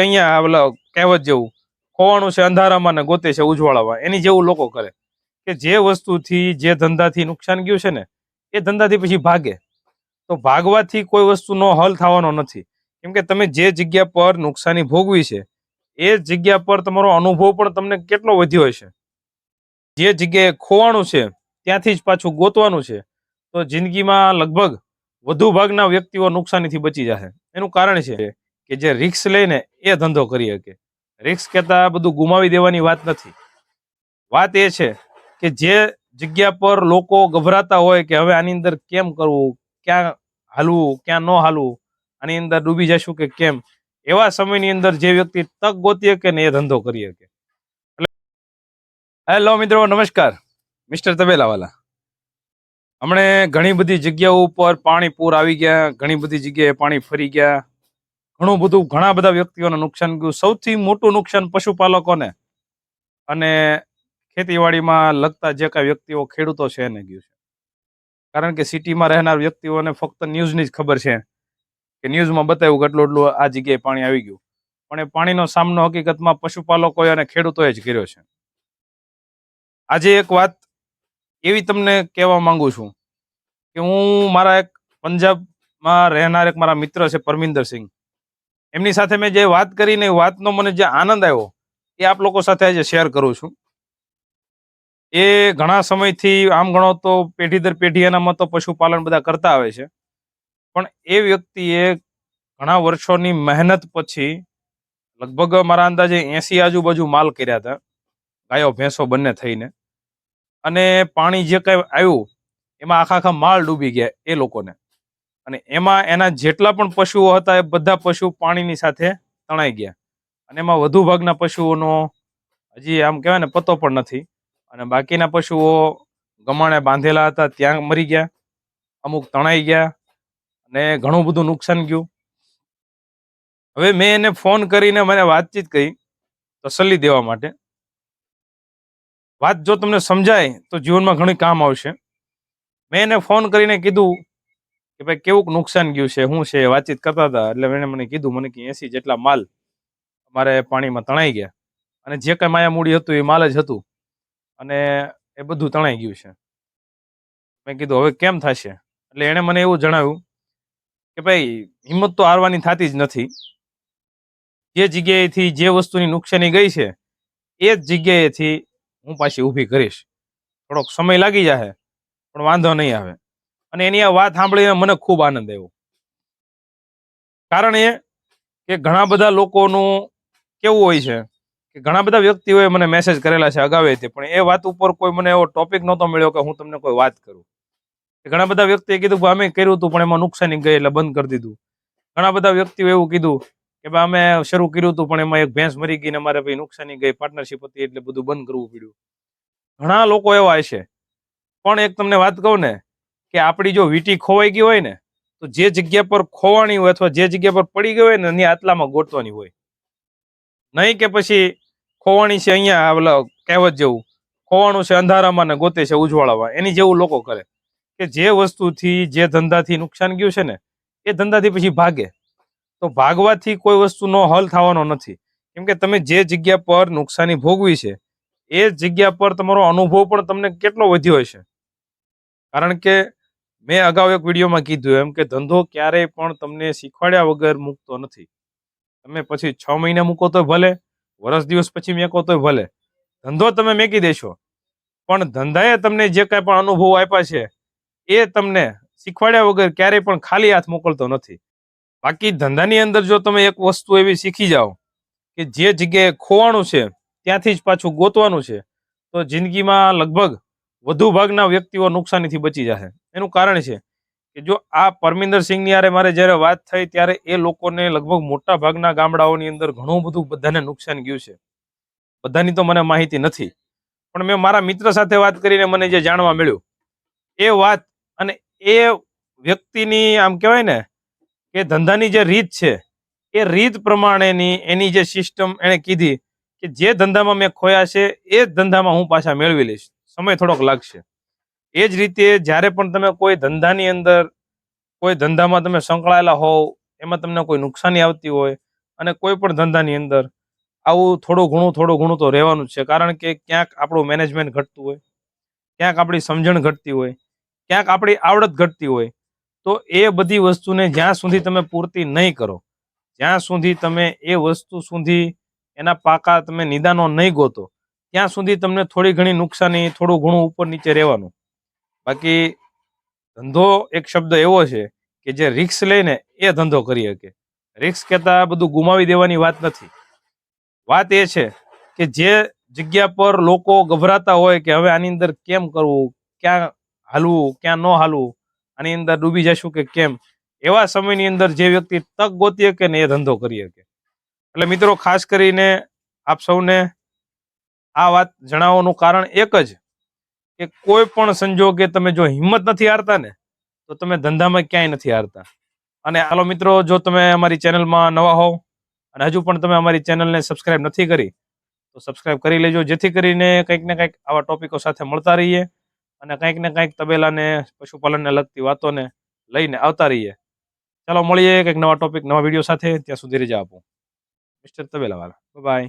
અહીંયા ઓલા કહેવત જેવું ખોવાનું છે, અંધારામાં ને ગોતે છે, ઉજવાળામાં. એની જેવું લોકો કરે. કે જે વસ્તુથી, જે ધંધાથી નુકસાન ગયું છે ને, એ ધંધાથી પછી ભાગે. તો ભાગવાથી કોઈ વસ્તુનો હલ થવાનો નથી. કેમ કે તમે જે જગ્યા પર નુકસાની ભોગવી છે, એ જગ્યા પર તમારો અનુભવ પણ તમને કેટલો વધ્યો હશે? જે જગ્યાએ ખોવાનું છે, ત્યાંથી જ પાછું ગોતવાનું છે, તો જિંદગીમાં લગભગ વધુ ભાગના વ્યક્તિઓ નુકસાનીથી બચી જશે. એનું કારણ છે કે જે રિક્સ લઈને એ ધંધો કરી શકે. રિક્સ કહેતા બધું ગુમાવી દેવાની વાત નથી. વાત એ છે કે જે જગ્યા પર લોકો ગભરાતા હોય કે હવે આની અંદર કેમ કરવું, ક્યાં હાલવું, ક્યાં ન હાલવું, આની અંદર ડૂબી જશું કે કેમ, એવા સમયની અંદર જે વ્યક્તિ તક ગોતી શકે ને એ ધંધો કરી શકે. હેલો મિત્રો, નમસ્કાર. મિસ્ટર તબેલાવાલા. હમણે ઘણી બધી જગ્યાઓ ઉપર પાણી પૂર આવી ગયા, ઘણી બધી જગ્યાએ પાણી ફરી ગયા. ઘણું બધું, ઘણા બધા વ્યક્તિઓને નુકસાન ગયું. સૌથી મોટું નુકસાન પશુપાલકોને અને ખેતીવાડીમાં લગતા જે કાંઈ વ્યક્તિઓ, ખેડૂતો છે એને ગયું છે. કારણ કે સિટીમાં રહેનાર વ્યક્તિઓને ફક્ત ન્યૂઝની જ ખબર છે કે ન્યૂઝમાં બતાવ્યું કે એટલું એટલું આ જગ્યાએ પાણી આવી ગયું. પણ એ પાણીનો સામનો હકીકતમાં પશુપાલકોએ અને ખેડૂતોએ જ કર્યો છે. આજે એક વાત એવી તમને કહેવા માંગુ છું કે હું મારા એક પંજાબમાં રહેનાર એક મારા મિત્ર છે પરમિંદર સિંહ એમની સાથે મેં જે વાત કરીને ને વાતનો મને જે આનંદ આવ્યો, એ આપ લોકો સાથે આજે શેર કરું છું. એ ઘણા સમયથી આમ ગણો તો પેઢી દર પેઢી એનામાં તો પશુપાલન બધા કરતા આવે છે. પણ એ વ્યક્તિએ ઘણા વર્ષોની મહેનત પછી લગભગ મારા અંદાજે એસી આજુબાજુ માલ કર્યા હતા. ગાયો, ભેંસો બંને થઈને. અને પાણી જે કઈ આવ્યું, એમાં આખા આખા માલ ડૂબી ગયા એ લોકોને. અને એમાં એના જેટલા પણ પશુઓ હતા એ બધા પશુ પાણીની સાથે તણાઈ ગયા. અને એમાં વધુ ભાગના પશુઓનો હજી આમ કહેવાય ને પતો પણ નથી. અને બાકીના પશુઓ ગમાણે બાંધેલા હતા, ત્યાં મરી ગયા, અમુક તણાઈ ગયા અને ઘણું બધું નુકસાન ગયું. હવે મેં એને ફોન કરીને મને વાતચીત કરી તસલ્લી દેવા માટે. વાત જો તમને સમજાય, તો જીવનમાં ઘણી કામ આવશે. મેં એને ફોન કરીને કીધું કે ભાઈ કેવું નુકસાન ગયું છે, શું છે વાતચીત કરતા હતા, એટલે એણે મને કીધું, મને કે એસી જેટલા માલ અમારે પાણીમાં તણાઈ ગયા. અને જે કંઈ માયા મૂડી હતું એ માલ જ હતું. અને એ બધું તણાઈ ગયું છે. મેં કીધું, હવે કેમ થશે? એટલે એણે મને એવું જણાવ્યું કે ભાઈ, હિંમત તો હારવાની થતી જ નથી. જે જગ્યાએથી જે વસ્તુની નુકસાની ગઈ છે, એ જ જગ્યાએથી હું પાછી ઊભી કરીશ. થોડોક સમય લાગી જશે પણ વાંધો નહીં આવે. અને એની આ વાત સાંભળીને મને ખૂબ આનંદ આવ્યો. કારણ એ કે ઘણા બધા લોકોનું કેવું હોય છે કે ઘણા બધા વ્યક્તિઓએ મને મેસેજ કરેલા છે અગાઉથી પણ એ વાત ઉપર કોઈ મને એવો ટોપિક નહોતો મળ્યો કે હું તમને કોઈ વાત કરું. ઘણા બધા વ્યક્તિએ કીધું કે અમે કર્યું હતું, પણ એમાં નુકસાની ગઈ એટલે બંધ કરી દીધું. ઘણા બધા વ્યક્તિઓ એવું કીધું કે ભાઈ અમે શરૂ કર્યું હતું, પણ એમાં એક ભેંસ મરી ગઈ ને અમારે ભાઈ નુકસાની ગઈ પાર્ટનરશિપ હતી એટલે બધું બંધ કરવું પડ્યું. ઘણા લોકો એવા હશે. પણ એક તમને વાત કહું ને કે આપણી જો વીટી ખોવાઈ ગઈ હોય ને, તો જે જગ્યા પર ખોવાણી હોય અથવા જે જગ્યા પર પડી ગઈ હોય ને, એની આટલામાં ગોતવાની હોય. નહીં કે પછી ખોવાણી છે અહીંયા ઓલા કહેવત જેવું ખોવાણું છે અંધારામાં ને ગોતે છે ઉજવાળામાં. એની જેવું લોકો કરે. કે જે વસ્તુથી, જે ધંધાથી નુકસાન ગયું છે ને, એ ધંધાથી પછી ભાગે. તો ભાગવાથી કોઈ વસ્તુનો હલ થવાનો નથી. કેમ કે તમે જે જગ્યા પર નુકસાની ભોગવી છે, એ જગ્યા પર તમારો અનુભવ પણ તમને કેટલો વધ્યો હશે? કારણ કે મેં અગાઉ એક વિડીયોમાં કીધું એમ કે ધંધો ક્યારેય પણ તમને શીખવાડ્યા વગર મૂકતો નથી. તમે પછી છ મહિને મૂકો તો ભલે વર્ષ દિવસ પછી મેકો તો ભલે. ધંધો તમે મેકી દેશો. પણ ધંધાએ તમને જે કાંઈ પણ અનુભવ આપ્યા છે, એ તમને શીખવાડ્યા વગર ક્યારેય પણ ખાલી હાથ મોકલતો નથી. બાકી ધંધાની અંદર જો તમે એક વસ્તુ એવી શીખી જાઓ કે જે જગ્યાએ ખોવાનું છે, ત્યાંથી જ પાછું ગોતવાનું છે, તો જિંદગીમાં લગભગ વધુ ભાગના વ્યક્તિઓ નુકસાનીથી બચી જશે. એનું કારણ છે કે જો આ પરમિંદર સિંહની યારે મારે જ્યારે વાત થઈ ત્યારે એ લોકોને લગભગ મોટા ભાગના ગામડાઓની અંદર ઘણું બધું બધાને નુકસાન ગયું છે. બધાની તો મને માહિતી નથી. પણ મેં મારા મિત્ર સાથે વાત કરીને મને જે જાણવા મળ્યું, એ વાત અને એ વ્યક્તિની આમ કહેવાય ને કે ધંધાની જે રીત છે, એ રીત પ્રમાણેની એની જે સિસ્ટમ એણે કીધી કે જે ધંધામાં મેં ખોયા છે, એ જ ધંધામાં હું પાછા મેળવી લઈશ. સમય થોડોક લાગશે. એ જ રીતે જ્યારે પણ તમે કોઈ ધંધાની અંદર, કોઈ ધંધામાં તમે સંકળાયેલા હોવ, એમાં તમને કોઈ નુકસાની આવતી હોય અને કોઈ પણ ધંધાની અંદર આવું થોડું ઘણું થોડું ઘણું તો રહેવાનું છે. કારણ કે ક્યાંક આપણું મેનેજમેન્ટ ઘટતું હોય, ક્યાંક આપણી સમજણ ઘટતી હોય, ક્યાંક આપણી આવડત ઘટતી હોય, તો એ બધી વસ્તુને જ્યાં સુધી તમે પૂર્તિ નહીં કરો, જ્યાં સુધી તમે એ વસ્તુ સુધી એના પાકા તમે નિદાનો નહીં ગોતો ત્યાં સુધી તમને થોડી ઘણી નુકસાની, થોડું ઘણું ઉપર નીચે રહેવાનું. બાકી ધંધો એક શબ્દ એવો છે કે જે રિક્સ લઈને એ ધંધો કરી શકે. રિક્સ કહેતા બધું ગુમાવી દેવાની વાત નથી. વાત એ છે કે જે જગ્યા પર લોકો ગભરાતા હોય કે હવે આની અંદર કેમ કરવું, ક્યાં હાલવું, ક્યાં ન હાલવું, આની અંદર ડૂબી જશું કે કેમ, એવા સમયની અંદર જે વ્યક્તિ તક ગોતી શકે ને એ ધંધો કરી શકે. એટલે મિત્રો, ખાસ કરીને આપ સૌને આ વાત જણાવવાનું કારણ એક જ કે કોઈ પણ સંજોગે તમે જો હિંમત નથી હારતા ને, તો તમે ધંધામાં ક્યાંય નથી હારતા. અને હાલો મિત્રો, જો તમે અમારી ચેનલમાં નવા હોવ અને હજુ પણ તમે અમારી ચેનલને સબસ્ક્રાઇબ નથી કરી, તો સબસ્ક્રાઇબ કરી લેજો. જેથી કરીને કંઈક ને કંઈક આવા ટોપિકો સાથે મળતા રહીએ અને કંઈક ને કંઈક તબેલાને, પશુપાલનને લગતી વાતોને લઈને આવતા રહીએ. ચાલો મળીએ કંઈક નવા ટોપિક નવા વીડિયો સાથે. ત્યાં સુધી રજા આપો. મિસ્ટર તબેલાવાલા. બાય